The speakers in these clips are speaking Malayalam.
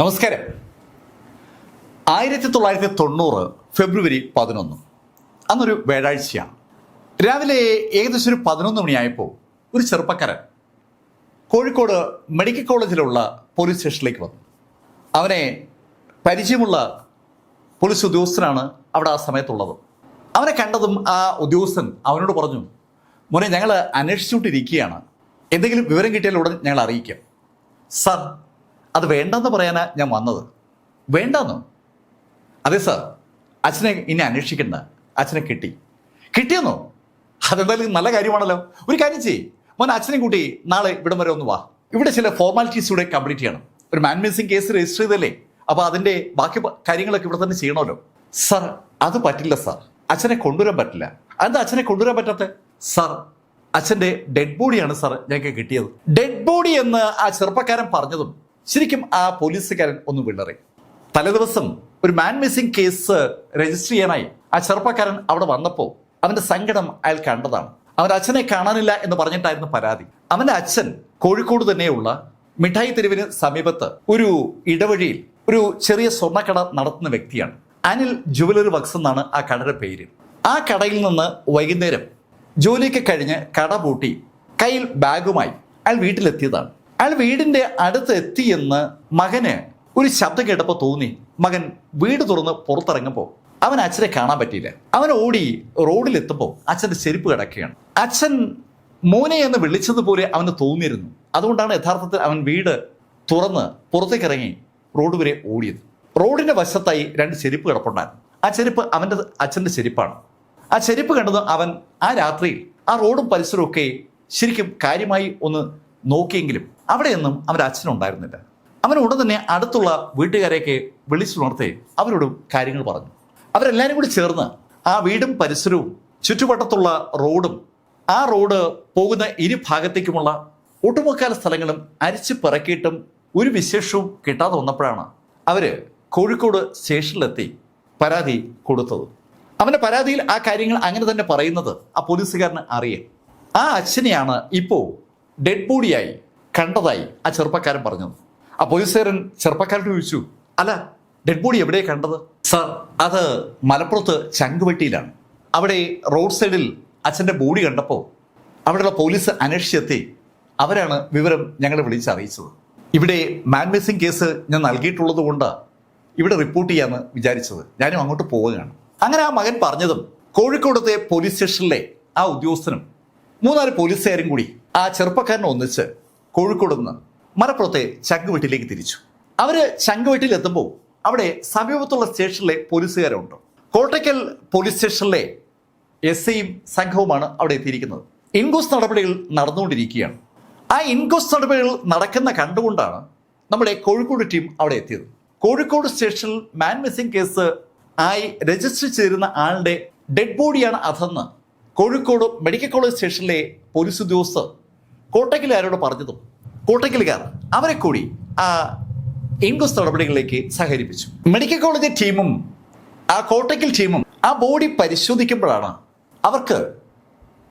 നമസ്കാരം. ആയിരത്തി തൊള്ളായിരത്തി തൊണ്ണൂറ് ഫെബ്രുവരി പതിനൊന്ന്. അന്നൊരു വ്യാഴാഴ്ചയാണ്. രാവിലെ ഏകദേശം ഒരു പതിനൊന്ന് മണിയായപ്പോൾ ഒരു ചെറുപ്പക്കാരൻ കോഴിക്കോട് മെഡിക്കൽ കോളേജിലുള്ള പോലീസ് സ്റ്റേഷനിലേക്ക് വന്നു. അവനെ പരിചയമുള്ള പോലീസ് ഉദ്യോഗസ്ഥനാണ് അവിടെ ആ സമയത്തുള്ളത്. അവനെ കണ്ടതും ആ ഉദ്യോഗസ്ഥൻ അവനോട് പറഞ്ഞു മോനെ ഞങ്ങൾ അന്വേഷിച്ചുകൊണ്ടിരിക്കുകയാണ്. എന്തെങ്കിലും വിവരം കിട്ടിയാൽ ഉടൻ ഞങ്ങൾ അറിയിക്കാം. സാർ അത് വേണ്ടെന്ന് പറയാനാ ഞാൻ വന്നത്. വേണ്ടെന്നോ? അതെ സാർ അച്ഛനെ ഇനി അന്വേഷിക്കണ്ട. അച്ഛനെ കിട്ടി. കിട്ടിയെന്നോ? അതെന്തായാലും നല്ല കാര്യമാണല്ലോ. ഒരു കാര്യം ചെയ്യ്. മോൻ അച്ഛനെ കൂട്ടി നാളെ ഇവിടം വരെ ഒന്ന് വാ. ഇവിടെ ചില ഫോർമാലിറ്റീസ് കൂടെ കംപ്ലീറ്റ് ചെയ്യണം. ഒരു മാൻ മിസിംഗ് കേസ് രജിസ്റ്റർ ചെയ്തല്ലേ? അപ്പോൾ അതിന്റെ ബാക്കി കാര്യങ്ങളൊക്കെ ഇവിടെ തന്നെ ചെയ്യണമല്ലോ. സാർ അത് പറ്റില്ല സാർ അച്ഛനെ കൊണ്ടുവരാൻ പറ്റില്ല. അതെന്താ അച്ഛനെ കൊണ്ടുവരാൻ പറ്റാത്ത? സാർ അച്ഛന്റെ ഡെഡ് ബോഡിയാണ് സാർ ഞങ്ങൾക്ക് കിട്ടിയത്. ഡെഡ് ബോഡി എന്ന് ആ ചെറുപ്പക്കാരൻ പറഞ്ഞതും ശരിക്കും ആ പോലീസുകാരൻ ഒന്ന് വിളറി. തലേദിവസം ഒരു മാൻ മിസ്സിംഗ് കേസ് രജിസ്റ്റർ ചെയ്യാനായി ആ ചെറുപ്പക്കാരൻ അവിടെ വന്നപ്പോൾ അവന്റെ സങ്കടം അയാൾ കണ്ടതാണ്. അവന്റെ അച്ഛനെ കാണാനില്ല എന്ന് പറഞ്ഞിട്ടായിരുന്നു പരാതി. അവന്റെ അച്ഛൻ കോഴിക്കോട് തന്നെയുള്ള മിഠായി തെരുവിന് സമീപത്ത് ഒരു ഇടവഴിയിൽ ഒരു ചെറിയ സ്വർണക്കട നടത്തുന്ന വ്യക്തിയാണ്. അനിൽ ജുവലറി വർക്സ് എന്നാണ് ആ കടയുടെ പേര്. ആ കടയിൽ നിന്ന് വൈകുന്നേരം ജോലിയൊക്കെ കഴിഞ്ഞ് കട പൂട്ടി കയ്യിൽ ബാഗുമായി അയാൾ വീട്ടിലെത്തിയതാണ്. അയാൾ വീടിന്റെ അടുത്ത് എത്തിയെന്ന് മകന് ഒരു ശബ്ദം കേട്ടപ്പോൾ തോന്നി. മകൻ വീട് തുറന്ന് പുറത്തിറങ്ങുമ്പോൾ അവൻ അച്ഛനെ കാണാൻ പറ്റിയില്ല. അവൻ ഓടി റോഡിലെത്തുമ്പോൾ അച്ഛന്റെ ചെരുപ്പ് കിടക്കുകയാണ്. അച്ഛൻ മോനെ എന്ന് വിളിച്ചതുപോലെ അവന് തോന്നിയിരുന്നു. അതുകൊണ്ടാണ് യഥാർത്ഥത്തിൽ അവൻ വീട് തുറന്ന് പുറത്തേക്ക് ഇറങ്ങി റോഡ് വരെ ഓടിയത്. റോഡിന്റെ വശത്തായി രണ്ട് ചെരുപ്പ് കിടപ്പുണ്ടായിരുന്നു. ആ ചെരുപ്പ് അവന്റെ അച്ഛന്റെ ചെരുപ്പാണ്. ആ ചെരുപ്പ് കണ്ടത് അവൻ ആ രാത്രിയിൽ ആ റോഡും പരിസരവും ഒക്കെ ശരിക്കും കാര്യമായി ഒന്ന് നോക്കിയെങ്കിലും അവിടെയൊന്നും അവന്റെ അച്ഛനുണ്ടായിരുന്നില്ല അവൻ ഉടൻ തന്നെ അടുത്തുള്ള വീട്ടുകാരെയൊക്കെ വിളിച്ചുണർത്തി അവരോട് കാര്യങ്ങൾ പറഞ്ഞു. അവരെല്ലാവരും കൂടി ചേർന്ന് ആ വീടും പരിസരവും ചുറ്റുവട്ടത്തുള്ള റോഡും ആ റോഡ് പോകുന്ന ഇരു ഭാഗത്തേക്കുമുള്ള ഒട്ടുമുക്കാൽ സ്ഥലങ്ങളും അരിച്ചു പിറക്കിയിട്ടും ഒരു വിശേഷവും കിട്ടാതെ വന്നപ്പോഴാണ് അവർ കോഴിക്കോട് സ്റ്റേഷനിലെത്തി പരാതി കൊടുത്തത്. അവന്റെ പരാതിയിൽ ആ കാര്യങ്ങൾ അങ്ങനെ തന്നെ പറയുന്നത് ആ പോലീസുകാരന് അറിയാം. ആ അച്ഛനെയാണ് ഇപ്പോൾ ഡെഡ് ബോഡിയായി കണ്ടതായി ആ ചെറുപ്പക്കാരൻ പറഞ്ഞത് ആ പോലീസുകാരൻ ചെറുപ്പക്കാരോട് ചോദിച്ചു അല്ല ഡെഡ് ബോഡി എവിടെ കണ്ടത്? സർ അത് മലപ്പുറത്ത് ചങ്കുവെട്ടിയിലാണ്. അവിടെ റോഡ് സൈഡിൽ അച്ഛന്റെ ബോഡി കണ്ടപ്പോൾ അവിടെയുള്ള പോലീസ് അന്വേഷിച്ചെത്തി. അവരാണ് വിവരം ഞങ്ങളെ വിളിച്ച് അറിയിച്ചത് ഇവിടെ മാൻ മിസ്സിംഗ് കേസ് ഞാൻ നൽകിയിട്ടുള്ളത് കൊണ്ട് ഇവിടെ റിപ്പോർട്ട് ചെയ്യാമെന്ന് വിചാരിച്ചത്. ഞാനും അങ്ങോട്ട് പോവുകയാണ്. അങ്ങനെ ആ മകൻ പറഞ്ഞതും കോഴിക്കോടത്തെ പോലീസ് സ്റ്റേഷനിലെ ആ ഉദ്യോഗസ്ഥനും മൂന്നാൽ പോലീസുകാരും കൂടി ആ ചെറുപ്പക്കാരനെ ഒന്നിച്ച് കോഴിക്കോട് നിന്ന് മലപ്പുറത്തെ ചങ്കുവെട്ടിലേക്ക് തിരിച്ചു. അവർ ചങ്കുവെട്ടിൽ എത്തുമ്പോൾ അവിടെ സമീപത്തുള്ള സ്റ്റേഷനിലെ പോലീസുകാരുണ്ട്. കോട്ടയ്ക്കൽ പോലീസ് സ്റ്റേഷനിലെ എസ് ഐയും സംഘവുമാണ് അവിടെ എത്തിയിരിക്കുന്നത്. ഇൻക്വസ്റ്റ് നടപടികൾ നടന്നുകൊണ്ടിരിക്കുകയാണ്. ആ ഇൻക്വസ്റ്റ് നടപടികൾ നടക്കുന്ന കണ്ടുകൊണ്ടാണ് നമ്മുടെ കോഴിക്കോട് ടീം അവിടെ എത്തിയത്. കോഴിക്കോട് സ്റ്റേഷനിൽ മാൻ മിസ്സിംഗ് കേസ് ആയി രജിസ്റ്റർ ചെയ്തിരുന്ന ആളുടെ ഡെഡ് ബോഡിയാണ് അതെന്ന് കോഴിക്കോട് മെഡിക്കൽ കോളേജ് സ്റ്റേഷനിലെ പോലീസ് ഉദ്യോഗസ്ഥർ കോട്ടയ്ക്കലുകാരോട് പറഞ്ഞതും കോട്ടയ്ക്കലുകാർ അവരെ കൂടി ആ ഇൻക്വസ്റ്റ് നടപടികളിലേക്ക് സഹകരിപ്പിച്ചു. മെഡിക്കൽ കോളേജ് ടീമും ആ കോട്ടയ്ക്കൽ ടീമും ആ ബോഡി പരിശോധിക്കുമ്പോഴാണ് അവർക്ക്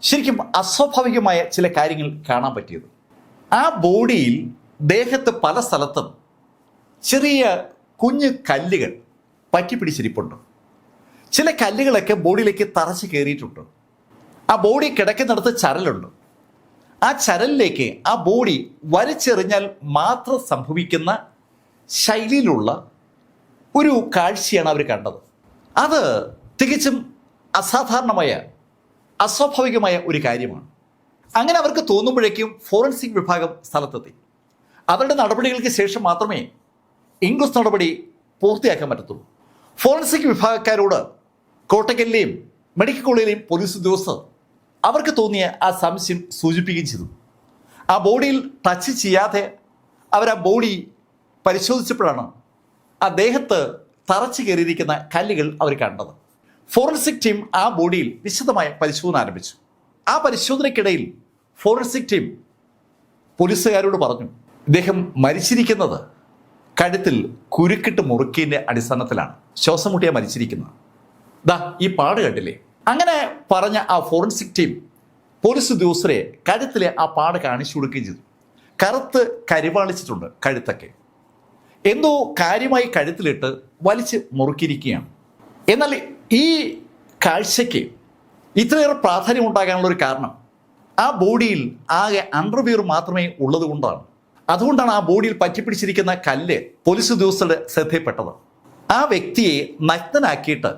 ശരിക്കും അസ്വാഭാവികമായ ചില കാര്യങ്ങൾ കാണാൻ പറ്റിയത്. ആ ബോഡിയിൽ ദേഹത്ത് പല സ്ഥലത്തും ചെറിയ കുഞ്ഞ് കല്ലുകൾ പറ്റിപ്പിടിച്ചിരിപ്പുണ്ട്. ചില കല്ലുകളൊക്കെ ബോഡിയിലേക്ക് തറച്ച് കയറിയിട്ടുണ്ട്. ആ ബോഡി കിടക്കുന്നിടത്ത് ചരലുണ്ട്. ആ ചരലിലേക്ക് ആ ബോഡി വലിച്ചെറിഞ്ഞാൽ മാത്രം സംഭവിക്കുന്ന ശൈലിയിലുള്ള ഒരു കാഴ്ചയാണ് അവർ കണ്ടത്. അത് തികച്ചും അസാധാരണമായ അസ്വാഭാവികമായ ഒരു കാര്യമാണ്. അങ്ങനെ അവർക്ക് തോന്നുമ്പോഴേക്കും ഫോറൻസിക് വിഭാഗം സ്ഥലത്തെത്തി. അവരുടെ നടപടികൾക്ക് ശേഷം മാത്രമേ ഇൻക്വസ് നടപടി പൂർത്തിയാക്കാൻ പറ്റത്തുള്ളൂ. ഫോറൻസിക് വിഭാഗക്കാരോട് കോട്ടക്കലിലെയും മെഡിക്കൽ കോളേജിലെയും പോലീസ് ഉദ്യോഗസ്ഥർ അവർക്ക് തോന്നിയ ആ സംശയം സൂചിപ്പിക്കുകയും ചെയ്തു. ആ ബോഡിയിൽ ടച്ച് ചെയ്യാതെ അവർ ആ ബോഡി പരിശോധിച്ചപ്പോഴാണ് ആ ദേഹത്ത് തറച്ചു കയറിയിരിക്കുന്ന കല്ലുകൾ അവർ കണ്ടത്. ഫോറൻസിക് ടീം ആ ബോഡിയിൽ വിശദമായ പരിശോധന ആരംഭിച്ചു. ആ പരിശോധനയ്ക്കിടയിൽ ഫോറൻസിക് ടീം പോലീസുകാരോട് പറഞ്ഞു ഇദ്ദേഹം മരിച്ചിരിക്കുന്നത് കഴുത്തിൽ കുരുക്കിട്ട് മുറുക്കിന്റെ അടിസ്ഥാനത്തിലാണ്. ശ്വാസം മുട്ടിയാൽ മരിച്ചിരിക്കുന്നത്. ദാ ഈ പാട് കണ്ടില്ലേ? അങ്ങനെ പറഞ്ഞ ആ ഫോറൻസിക് ടീം പോലീസ് ഉദ്യോഗസ്ഥരെ കഴുത്തിലെ ആ പാട് കാണിച്ചു കൊടുക്കുകയും ചെയ്തു. കറുത്ത് കരിവാളിച്ചിട്ടുണ്ട് കഴുത്തൊക്കെ. എന്തോ കാര്യമായി കഴുത്തിലിട്ട് വലിച്ച് മുറുക്കിയിരിക്കുകയാണ്. എന്നാൽ ഈ കാഴ്ചയ്ക്ക് ഇത്രയേറെ പ്രാധാന്യം ഉണ്ടാകാനുള്ള ഒരു കാരണം ആ ബോഡിയിൽ ആകെ അണ്ടർവിയർ മാത്രമേ ഉള്ളതുകൊണ്ടാണ് അതുകൊണ്ടാണ് ആ ബോഡിയിൽ പറ്റിപ്പിടിച്ചിരിക്കുന്ന കല്ല് പോലീസ് ഉദ്യോഗസ്ഥരുടെ ശ്രദ്ധയിൽപ്പെട്ടത്. ആ വ്യക്തിയെ നഗ്നനാക്കിയിട്ട്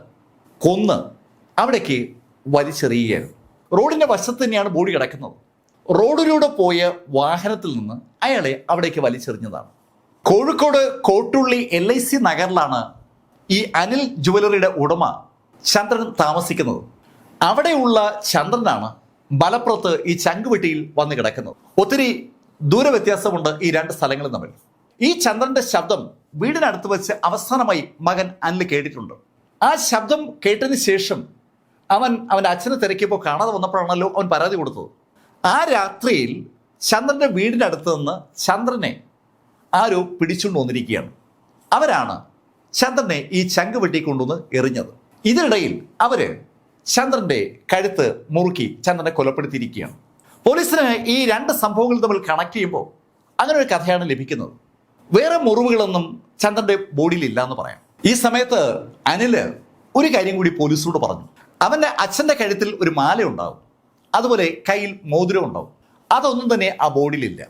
കൊന്ന് അവിടേക്ക് വലിച്ചെറിയുകയായിരുന്നു റോഡിന്റെ വശത്ത് തന്നെയാണ് ബോഡി കിടക്കുന്നത്. റോഡിലൂടെ പോയ വാഹനത്തിൽ നിന്ന് അയാളെ അവിടേക്ക് വലിച്ചെറിഞ്ഞതാണ്. Kozhikode Kottooli L I C നഗറിലാണ് ഈ അനിൽ ജുവലറിയുടെ ഉടമ ചന്ദ്രൻ താമസിക്കുന്നത്. അവിടെയുള്ള ചന്ദ്രനാണ് മലപ്പുറത്ത് ഈ ചങ്കുവെട്ടിയിൽ വന്ന് കിടക്കുന്നത്. ഒത്തിരി ദൂരവ്യത്യാസമുണ്ട് ഈ രണ്ട് സ്ഥലങ്ങളും തമ്മിൽ. ഈ ചന്ദ്രന്റെ ശബ്ദം വീടിനടുത്ത് വെച്ച് അവസാനമായി മകൻ അനിൽ കേട്ടിട്ടുണ്ട്. ആ ശബ്ദം കേട്ടതിന് ശേഷം അവൻ അവന്റെ അച്ഛനെ തിരക്കിയപ്പോൾ കാണാതെ വന്നപ്പോഴാണല്ലോ അവൻ പരാതി കൊടുത്തത്. ആ രാത്രിയിൽ ചന്ദ്രന്റെ വീടിന്റെ അടുത്ത് നിന്ന് ചന്ദ്രനെ ആരോ പിടിച്ചുകൊണ്ട് വന്നിരിക്കുകയാണ്. അവരാണ് ചന്ദ്രനെ ഈ ചങ്ക് വെട്ടിക്കൊണ്ടുവന്ന് എറിഞ്ഞത്. ഇതിനിടയിൽ അവർ ചന്ദ്രന്റെ കഴുത്ത് മുറുക്കി ചന്ദ്രനെ കൊലപ്പെടുത്തിയിരിക്കുകയാണ്. പോലീസിന് ഈ രണ്ട് സംഭവങ്ങൾ തമ്മിൽ കണക്ട് ചെയ്യുമ്പോൾ അങ്ങനെ ഒരു കഥയാണ് ലഭിക്കുന്നത്. വേറെ മുറിവുകളൊന്നും ചന്ദ്രന്റെ ബോഡിയിൽ ഇല്ല എന്ന് പറയാം. ഈ സമയത്ത് അനിൽ ഒരു കാര്യം കൂടി പോലീസിനോട് പറഞ്ഞു. അവന്റെ അച്ഛന്റെ കഴുത്തിൽ ഒരു മാല ഉണ്ടാവും. അതുപോലെ കയ്യിൽ മോതിരം ഉണ്ടാവും. അതൊന്നും തന്നെ ആ ബോർഡിലില്ല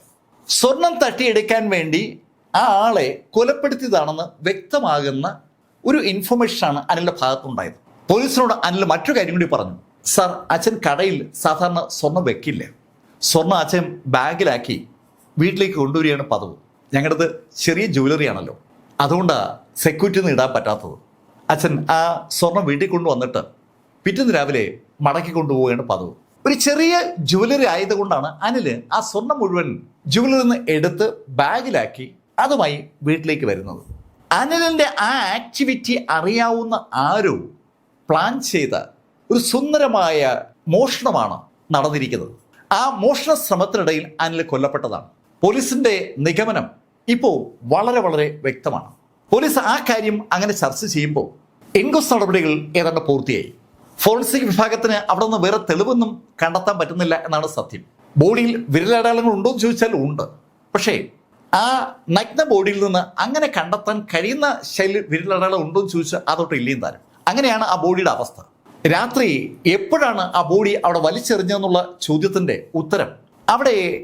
സ്വർണം തട്ടിയെടുക്കാൻ വേണ്ടി ആ ആളെ കൊലപ്പെടുത്തിയതാണെന്ന് വ്യക്തമാകുന്ന ഒരു ഇൻഫർമേഷനാണ് അനിലിന്റെ ഭാഗത്തുണ്ടായത്. പോലീസിനോട് അനിൽ മറ്റൊരു കാര്യം കൂടി പറഞ്ഞു. സർ അച്ഛൻ കടയിൽ സാധാരണ സ്വർണം വെക്കില്ല. സ്വർണം അച്ഛൻ ബാഗിലാക്കി വീട്ടിലേക്ക് കൊണ്ടുവരികയാണ് പതിവ്. ഞങ്ങളുടെ ചെറിയ ജ്വല്ലറി ആണല്ലോ. അതുകൊണ്ടാണ് സെക്യൂരിറ്റി ഒന്നും ഇടാൻ പറ്റാത്തത്. അച്ഛൻ ആ സ്വർണം വീട്ടിൽ കൊണ്ടുവന്നിട്ട് പിറ്റേന്ന് രാവിലെ മടക്കി കൊണ്ടുപോവുകയാണ് പതിവ്. ഒരു ചെറിയ ജുവലറി ആയതുകൊണ്ടാണ് അനിൽ ആ സ്വർണം മുഴുവൻ ജുവലറി നിന്ന് എടുത്ത് ബാഗിലാക്കി അതുമായി വീട്ടിലേക്ക് വരുന്നത്. അനിലിന്റെ ആ ആക്ടിവിറ്റി അറിയാവുന്ന ആരോ പ്ലാൻ ചെയ്ത ഒരു സുന്ദരമായ മോഷണമാണ് നടന്നിരിക്കുന്നത്. ആ മോഷണ ശ്രമത്തിനിടയിൽ അനിൽ കൊല്ലപ്പെട്ടതാണ്. പോലീസിന്റെ നിഗമനം ഇപ്പോൾ വളരെ വളരെ വ്യക്തമാണ്. പോലീസ് ആ കാര്യം അങ്ങനെ ചർച്ച ചെയ്യുമ്പോൾ എൻകോസ് നടപടികൾ ഏതാണ്ട് പൂർത്തിയായി. ഫോറൻസിക് വിഭാഗത്തിന് അവിടെ നിന്ന് വേറെ തെളിവൊന്നും കണ്ടെത്താൻ പറ്റുന്നില്ല എന്നാണ് സത്യം. ബോഡിയിൽ വിരലടയാളങ്ങൾ ഉണ്ടോ എന്ന് ചോദിച്ചാൽ ഉണ്ട്. പക്ഷേ ആ നഗ്ന ബോഡിയിൽ നിന്ന് അങ്ങനെ കണ്ടെത്താൻ കഴിയുന്ന ശൈലി വിരലടയാളം ഉണ്ടോ എന്ന് ചോദിച്ചാൽ അതോട്ട് ഇല്ലയും താരം. അങ്ങനെയാണ് ആ ബോഡിയുടെ അവസ്ഥ. രാത്രി എപ്പോഴാണ് ആ ബോഡി അവിടെ വലിച്ചെറിഞ്ഞതെന്നുള്ള ചോദ്യത്തിന്റെ ഉത്തരം? അവിടെ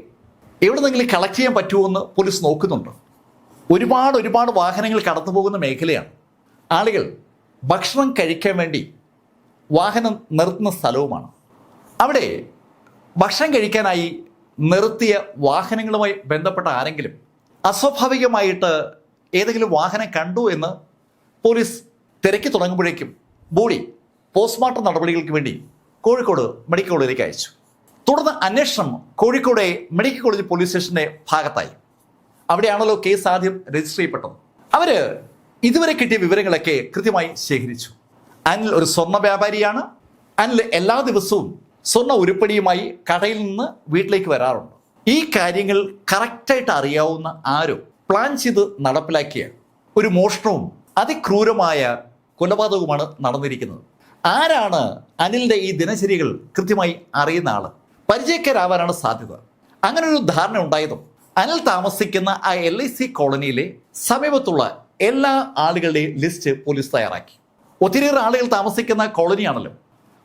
എവിടെന്നെങ്കിലും കളക്ട് ചെയ്യാൻ പറ്റുമോ എന്ന് പോലീസ് നോക്കുന്നുണ്ട്. ഒരുപാട് ഒരുപാട് വാഹനങ്ങൾ കടന്നു പോകുന്ന മേഖലയാണ്. ആളുകൾ ഭക്ഷണം കഴിക്കാൻ വേണ്ടി വാഹനം നിർത്തുന്ന സ്ഥലവുമാണ്. അവിടെ ഭക്ഷണം കഴിക്കാനായി നിർത്തിയ വാഹനങ്ങളുമായി ബന്ധപ്പെട്ട ആരെങ്കിലും അസ്വാഭാവികമായിട്ട് ഏതെങ്കിലും വാഹനം കണ്ടു എന്ന് പോലീസ് തിരക്കി തുടങ്ങുമ്പോഴേക്കും ബോഡി പോസ്റ്റ്മോർട്ടം നടപടികൾക്ക് വേണ്ടി കോഴിക്കോട് മെഡിക്കൽ കോളേജിലേക്ക് അയച്ചു. തുടർന്ന് അന്വേഷണം കോഴിക്കോട് മെഡിക്കൽ കോളേജ് പോലീസ് സ്റ്റേഷന്റെ ഭാഗത്തായി. അവിടെയാണല്ലോ കേസ് ആദ്യം രജിസ്റ്റർ ചെയ്യപ്പെട്ടത്. അവർ ഇതുവരെ കിട്ടിയ വിവരങ്ങളൊക്കെ കൃത്യമായി ശേഖരിച്ചു. അനിൽ ഒരു സ്വർണ വ്യാപാരിയാണ്. അനിൽ എല്ലാ ദിവസവും സ്വർണ ഉരുപ്പടിയുമായി കടയിൽ നിന്ന് വീട്ടിലേക്ക് വരാറുണ്ട്. ഈ കാര്യങ്ങൾ കറക്റ്റായിട്ട് അറിയാവുന്ന ആരോ പ്ലാൻ ചെയ്ത് നടപ്പിലാക്കിയ ഒരു മോഷണവും അതിക്രൂരമായ കൊലപാതകവുമാണ് നടന്നിരിക്കുന്നത്. ആരാണ് അനിലിന്റെ ഈ ദിനചര്യകൾ കൃത്യമായി അറിയുന്ന ആൾ പരിചയക്കാരാവാനാണ് സാധ്യത. അങ്ങനെ ഒരു ധാരണ ഉണ്ടായതും അനിൽ താമസിക്കുന്ന ആ എൽ ഐ സി കോളനിയിലെ സമീപത്തുള്ള എല്ലാ ആളുകളുടെയും ലിസ്റ്റ് പോലീസ് തയ്യാറാക്കി. ഒത്തിരിയേറെ ആളുകൾ താമസിക്കുന്ന കോളനിയാണല്ലോ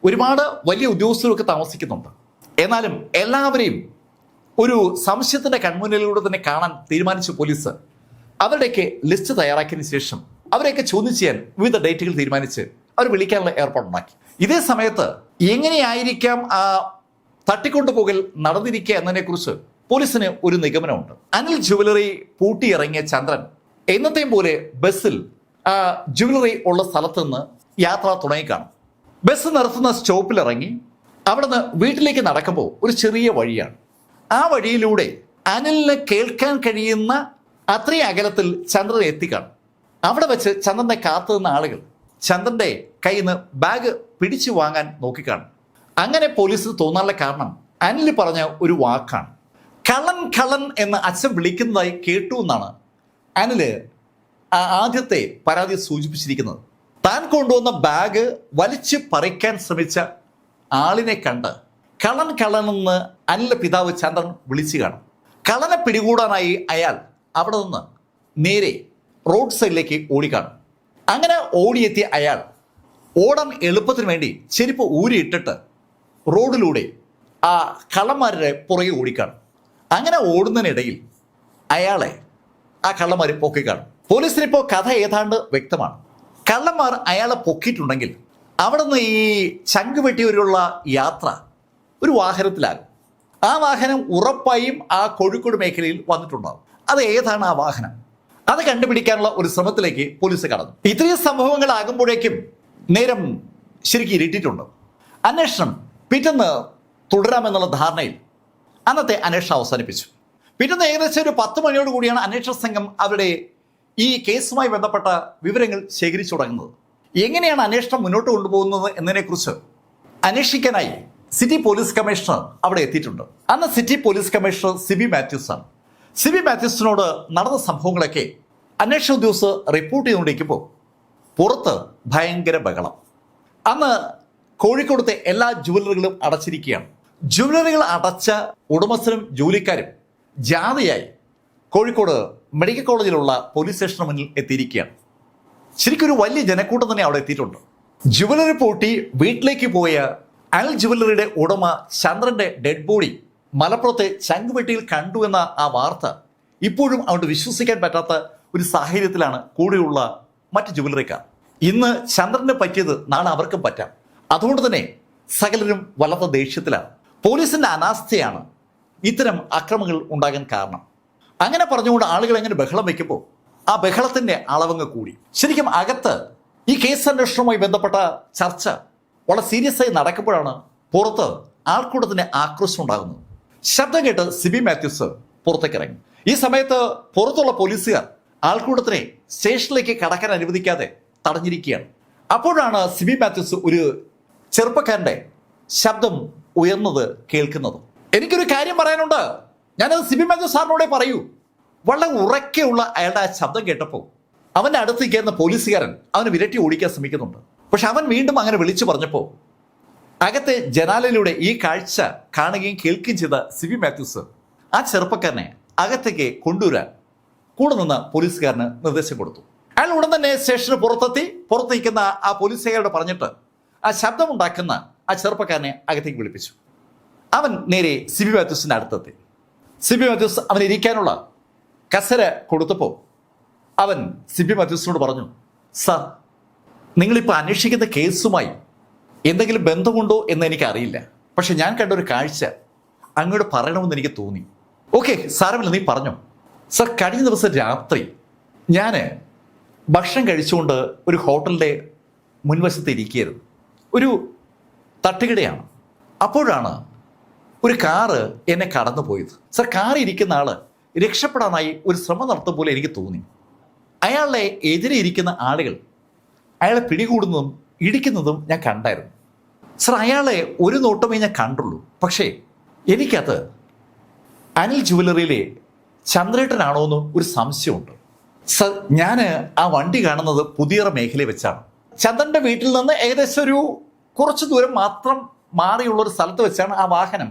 ഒരുപാട് വലിയ ഉദ്യോഗസ്ഥരൊക്കെ താമസിക്കുന്നുണ്ട്. എന്നാലും എല്ലാവരെയും ഒരു സംശയത്തിന്റെ കൺമുന്നിലൂടെ തന്നെ കാണാൻ തീരുമാനിച്ച പോലീസ് അവരുടെയൊക്കെ ലിസ്റ്റ് തയ്യാറാക്കിയതിനു ശേഷം അവരെയൊക്കെ ചോദ്യം ചെയ്യാൻ വിവിധ ഡേറ്റുകൾ തീരുമാനിച്ച് അവർ വിളിക്കാനുള്ള ഏർപ്പാടുണ്ടാക്കി ഇതേ സമയത്ത് എങ്ങനെയായിരിക്കാം ആ തട്ടിക്കൊണ്ടുപോകൽ നടന്നിരിക്കുക എന്നതിനെക്കുറിച്ച് പോലീസിന് ഒരു നിഗമനമുണ്ട്. അനിൽ ജുവലറി പൂട്ടിയിറങ്ങിയ ചന്ദ്രൻ എന്നത്തെയും പോലെ ബസ്സിൽ ജുവലറി ഉള്ള സ്ഥലത്ത് നിന്ന് യാത്ര തുടങ്ങിക്കാണും. ബസ് നിർത്തുന്ന സ്റ്റോപ്പിലിറങ്ങി നിന്ന് വീട്ടിലേക്ക് നടക്കുമ്പോൾ ഒരു ചെറിയ വഴിയാണ്. ആ വഴിയിലൂടെ അനിലിന് കേൾക്കാൻ കഴിയുന്ന അത്രയും അകലത്തിൽ ചന്ദ്രൻ എത്തിക്കാണും. അവിടെ വെച്ച് ചന്ദ്രനെ കാത്തു നിന്ന ആളുകൾ ചന്ദ്രന്റെ കയ്യിൽ നിന്ന് ബാഗ് പിടിച്ചു വാങ്ങാൻ നോക്കിക്കാണും. അങ്ങനെ പോലീസിന് തോന്നാനുള്ള കാരണം അനിൽ പറഞ്ഞ ഒരു വാക്കാണ്. കള്ളൻ കള്ളൻ എന്ന് അച്ഛൻ വിളിക്കുന്നതായി കേട്ടു എന്നാണ് അനിൽ ആദ്യത്തെ പരാതി സൂചിപ്പിച്ചിരിക്കുന്നത്. താൻ കൊണ്ടുവന്ന ബാഗ് വലിച്ചു പറിക്കാൻ ശ്രമിച്ച ആളിനെ കണ്ട് കള്ളൻ കളനെന്ന് അനിലെ പിതാവ് ചന്ദ്രൻ വിളിച്ചു കാണും. കള്ളനെ പിടികൂടാനായി അയാൾ അവിടെ നിന്ന് നേരെ റോഡ് സൈഡിലേക്ക് ഓടിക്കാണും അങ്ങനെ ഓടിയെത്തിയ അയാൾ ഓടാൻ എളുപ്പത്തിന് വേണ്ടി ചെരുപ്പ് ഊരിയിട്ടിട്ട് റോഡിലൂടെ ആ കള്ളന്മാരുടെ പുറകെ ഓടിക്കാണും. അങ്ങനെ ഓടുന്നതിനിടയിൽ അയാളെ ആ കള്ളന്മാർ പൊക്കിക്കാണും പോലീസിന് ഇപ്പോൾ കഥ ഏതാണ്ട് വ്യക്തമാണ്. കള്ളന്മാർ അയാളെ പൊക്കിയിട്ടുണ്ടെങ്കിൽ അവിടെ നിന്ന് ഈ ചങ്ക് വെട്ടിയൂരുള്ള യാത്ര ഒരു വാഹനത്തിലാകും. ആ വാഹനം ഉറപ്പായും ആ കോഴിക്കോട് മേഖലയിൽ വന്നിട്ടുണ്ടാകും. അത് ഏതാണ് ആ വാഹനം? അത് കണ്ടുപിടിക്കാനുള്ള ഒരു ശ്രമത്തിലേക്ക് പോലീസ് കടന്നു. ഇത്രയും സംഭവങ്ങളാകുമ്പോഴേക്കും നേരം ശരിക്കും ഇരുട്ടിട്ടുണ്ട്. അന്വേഷണം പിറ്റേന്ന് തുടരാമെന്നുള്ള ധാരണയിൽ അന്നത്തെ അന്വേഷണം അവസാനിപ്പിച്ചു. പിറ്റേന്ന് ഏകദേശം ഒരു പത്ത് മണിയോട് കൂടിയാണ് അന്വേഷണ സംഘം അവരുടെ ഈ കേസുമായി ബന്ധപ്പെട്ട വിവരങ്ങൾ ശേഖരിച്ചു തുടങ്ങുന്നത്. എങ്ങനെയാണ് അന്വേഷണം മുന്നോട്ട് കൊണ്ടുപോകുന്നത് എന്നതിനെക്കുറിച്ച് അന്വേഷിക്കാനായി സിറ്റി പോലീസ് കമ്മീഷണർ അവിടെ എത്തിയിട്ടുണ്ട്. അന്ന് city police commissioner Sibi Mathews ആണ് സിബി മാത്യൂസിനോട് നടന്ന സംഭവങ്ങളൊക്കെ അന്വേഷണ ഉദ്യോഗസ്ഥർ റിപ്പോർട്ട് ചെയ്തുകൊണ്ടിരിക്കുമ്പോൾ പുറത്ത് ഭയങ്കര ബഹളം. അന്ന് കോഴിക്കോടത്തെ എല്ലാ ജുവലറികളും അടച്ചിരിക്കുകയാണ്. ജുവലറികൾ അടച്ച ഉടമസ്ഥരും ജോലിക്കാരും ജാഥയായി കോഴിക്കോട് മെഡിക്കൽ കോളേജിലുള്ള പോലീസ് സ്റ്റേഷന് മുന്നിൽ എത്തിയിരിക്കുകയാണ്. ശരിക്കും ഒരു വലിയ ജനക്കൂട്ടം തന്നെ അവിടെ എത്തിയിട്ടുണ്ട്. ജുവലറി പൂട്ടി വീട്ടിലേക്ക് പോയ അൽ ജുവലറിയുടെ ഉടമ ചന്ദ്രന്റെ ഡെഡ് ബോഡി മലപ്പുറത്തെ ചങ്കുവെട്ടിയിൽ കണ്ടു എന്ന ആ വാർത്ത ഇപ്പോഴും അവിടെ വിശ്വസിക്കാൻ പറ്റാത്ത ഒരു സാഹചര്യത്തിലാണ് കൂടെയുള്ള മറ്റ് ജുവലറിക്കാർ. ഇന്ന് ചന്ദ്രനെ പറ്റിയത് നാളെ അവർക്കും പറ്റാം. അതുകൊണ്ട് തന്നെ സകലരും വല്ലാത്ത ദേഷ്യത്തിലാണ്. പോലീസിന്റെ അനാസ്ഥയാണ് ഇത്തരം അക്രമങ്ങൾ ഉണ്ടാകാൻ കാരണം. അങ്ങനെ പറഞ്ഞുകൊണ്ട് ആളുകൾ എങ്ങനെ ബഹളം വയ്ക്കുമ്പോൾ ആ ബഹളത്തിന്റെ അളവങ്ങ് കൂടി. ശരിക്കും അകത്ത് ഈ കേസ് അന്വേഷണവുമായി ബന്ധപ്പെട്ട ചർച്ച വളരെ സീരിയസ് ആയി നടക്കുമ്പോഴാണ് പുറത്ത് ആൾക്കൂട്ടത്തിന് ആക്രോശം ഉണ്ടാകുന്നത്. ശബ്ദം കേട്ട് സിബി മാത്യൂസ് പുറത്തേക്ക് ഇറങ്ങി. ഈ സമയത്ത് പുറത്തുള്ള പോലീസുകാർ ആൾക്കൂട്ടത്തിനെ സ്റ്റേഷനിലേക്ക് കടക്കാൻ അനുവദിക്കാതെ തടഞ്ഞിരിക്കുകയാണ്. അപ്പോഴാണ് സിബി മാത്യൂസ് ഒരു ചെറുപ്പക്കാരന്റെ ശബ്ദം ഉയർന്നത് കേൾക്കുന്നത്. എനിക്കൊരു കാര്യം പറയാനുണ്ട്. ഞാനത് സിബി മാത്യു സാറിനോടെ പറയൂ. വളരെ ഉറക്കെയുള്ള അയാളുടെ ആ ശബ്ദം കേട്ടപ്പോൾ അവന്റെ അടുത്ത് കയറുന്ന പോലീസുകാരൻ അവന് വിരട്ടി ഓടിക്കാൻ ശ്രമിക്കുന്നുണ്ട്. പക്ഷെ അവൻ വീണ്ടും അങ്ങനെ വിളിച്ചു പറഞ്ഞപ്പോൾ അകത്തെ ജനാലയിലൂടെ ഈ കാഴ്ച കാണുകയും കേൾക്കുകയും ചെയ്ത സിബി മാത്യൂസ് ആ ചെറുപ്പക്കാരനെ അകത്തേക്ക് കൊണ്ടുവരാൻ കൂടെ നിന്ന് പോലീസുകാരന് നിർദ്ദേശം കൊടുത്തു. അയാൾ ഉടൻ തന്നെ സ്റ്റേഷന് പുറത്തെത്തി പുറത്തേക്കുന്ന ആ പോലീസുകാരോട് പറഞ്ഞിട്ട് ആ ശബ്ദമുണ്ടാക്കുന്ന ആ ചെറുപ്പക്കാരനെ അകത്തേക്ക് വിളിപ്പിച്ചു. അവൻ നേരെ സിബി മാത്യൂസിന്റെ അടുത്തെത്തി. സിബി മാത്യൂസ് അവൻ ഇരിക്കാനുള്ള കസര കൊടുത്തപ്പോൾ അവൻ സി സിബി മാത്യൂസിനോട് പറഞ്ഞു സാർ നിങ്ങളിപ്പോൾ അന്വേഷിക്കുന്ന കേസുമായി എന്തെങ്കിലും ബന്ധമുണ്ടോ എന്ന് എനിക്കറിയില്ല. പക്ഷെ ഞാൻ കണ്ട ഒരു കാഴ്ച അങ്ങോട്ട് പറയണമെന്ന് എനിക്ക് തോന്നി. ഓക്കെ സാരമില്ല നീ പറഞ്ഞോ. സർ കഴിഞ്ഞ ദിവസം രാത്രി ഞാൻ ഭക്ഷണം കഴിച്ചുകൊണ്ട് ഒരു ഹോട്ടലിന്റെ മുൻവശത്ത് ഇരിക്കുകയായിരുന്നു. ഒരു തട്ടുകടയാണ്. അപ്പോഴാണ് ഒരു കാറ് എന്നെ കടന്നു പോയത് സർ കാർ ഇരിക്കുന്ന ആൾ രക്ഷപ്പെടാനായി ഒരു ശ്രമം നടത്തും പോലെ എനിക്ക് തോന്നി. അയാളുടെ എതിരെ ഇരിക്കുന്ന ആളുകൾ അയാളെ പിടികൂടുന്നതും ഇടിക്കുന്നതും ഞാൻ കണ്ടായിരുന്നു. സർ അയാളെ ഒരു നോട്ടമേ ഞാൻ കണ്ടുള്ളൂ. പക്ഷേ എനിക്കത് അനിൽ ജുവലറിയിലെ ചന്ദ്രേട്ടനാണോ എന്ന് ഒരു സംശയമുണ്ട്. സർ ഞാൻ ആ വണ്ടി കാണുന്നത് പുതിയറ മേഖലയിൽ വെച്ചാണ്. ചന്ദ്രന്റെ വീട്ടിൽ നിന്ന് ഏകദേശം ഒരു കുറച്ച് ദൂരം മാത്രം മാറിയുള്ള ഒരു സ്ഥലത്ത് വെച്ചാണ് ആ വാഹനം